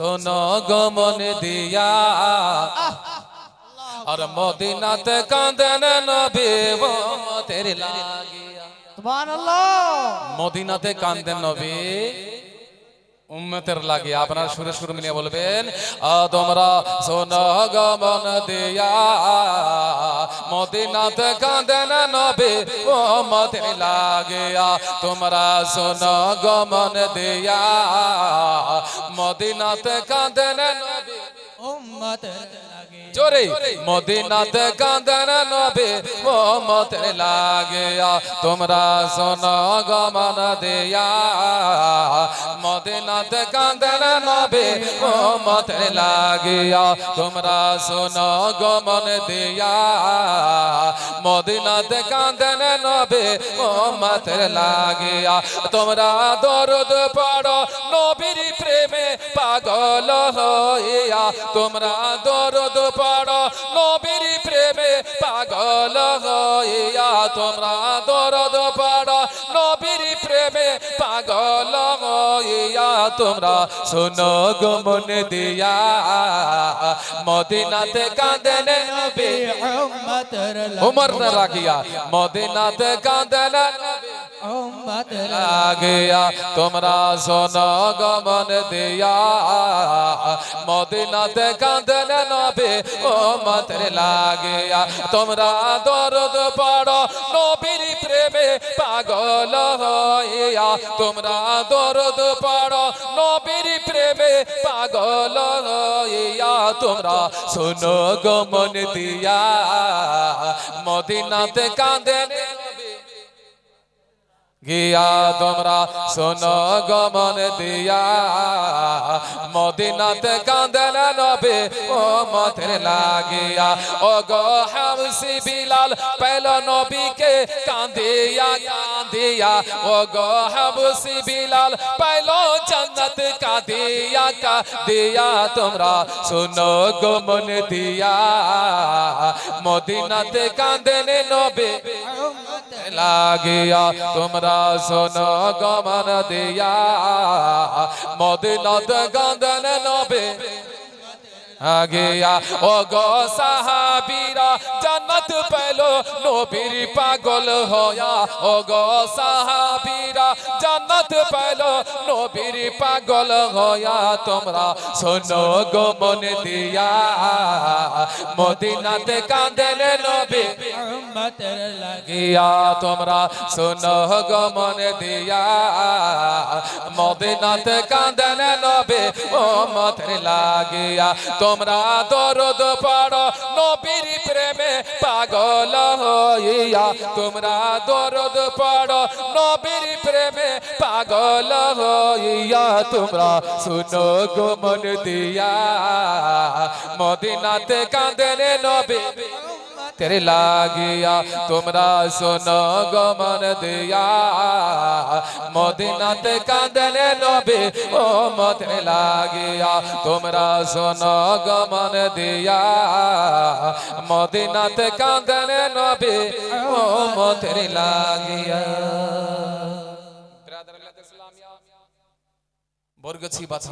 শোনো গমন দিয়া। আর মদিনাতে কাঁদেন নবী মতের লাগিয়া। সুবহানাল্লাহ। মদিনাতে কাঁদেন নবী। উম্মতের লাগে। আপনার সুরে সুর মিলিয়ে বলবেন তোমরা সোনা গমন দিয়া, মদিনাতে কাঁদেন নবী উম্মতের লাগে তোমরা সোনা গমন দিয়া, মদিনাতে কাঁদেন নবী উম্মতের লাগে জোরে, মদিনাতে কাঁদেন নবী মোহাম্মদ লাগে তোমরা শোনো গমন দিয়া মদিনাতে কাঁদেন নবী মোহাম্মদ লাগিয়া। তোমরা শোনো গমন দিয়া। মদিনাতে কাঁদেন নবী মোহাম্মদ লাগিয়া। তোমরা দরদ পড়ো, নবীর প্রেমে পাগল হইয়া। তোমরা দরদ পড়ো, নবীর প্রেমে পাগল হইয়া। তোমরা দরদ পড়ো নবীর প্রেমে পাগল হইয়া তোমরা শোনো গমন দিয়া। মদিনাতে কাঁদেন উমর রাখিয়া মদিনাতে কাঁদেন নবী উম্মতের লাগিয়া, তোমরা শোন গমন দিয়া। মদিনাতে কাঁদেন নবে মতের লাগিয়া। তোমরা দরদ পড়ো, নবীর প্রেমে পাগল হইয়া। তোমরা দরদ পড়ো, নবীর প্রেমে পাগল হইয়া। তোমরা শোনো গমন দিয়া। মদিনাতে কাঁদেন গিয়া তোমরা শোনো গমন দিয়া। মদিনাতে কাঁদেন নবে ও মতের লাগিয়া। ও গো হামসি বিলাল পেল নবীকে কাঁদিয়া কাঁদিয়া। ও গো হামসি বিলাল পেল জন্নত কাঁদিয়া কাঁদিয়া। তোমরা শোনো গমন দিয়া। মদিনাতে কাঁদেন নবে। লাগিয়া তোমরা শোনো গমন দিয়া মদিনত গন্দন নবে আগিয়া ও গো সাহাবীরা জান্নাত পেল নবীর পাগল হয়া ও গো সাহাবীরা জান্নাত পেল নবীর পাগল হয়া তোমরা শোনো গো মন দিয়া মদিনাতে কাঁদেন নবী উম্মতের লাগে গিয়া তোমরা শোনো গমন দিয়া মদিনাতে কাঁদেন নবে ও মতের লাগিয়া তোমরা দরদ পড়ো নবীর প্রেমে পাগল হইয়া তোমরা দরদ পড়ো নবীর প্রেমে পাগল হইয়া তোমরা শুনো গমন দিয়া মদিনাতে কাঁদেন নবে। তেরে লাগিয়া তোমরা শোনো গমন দিয়া। মদিনাতে কাঁদন নবে, ও মতে লাগিয়া তোমরা শোনো গমন দিয়া। মদিনাতে কাঁদন নবে, ও মতে লাগিয়া। বর্গছি বাছানো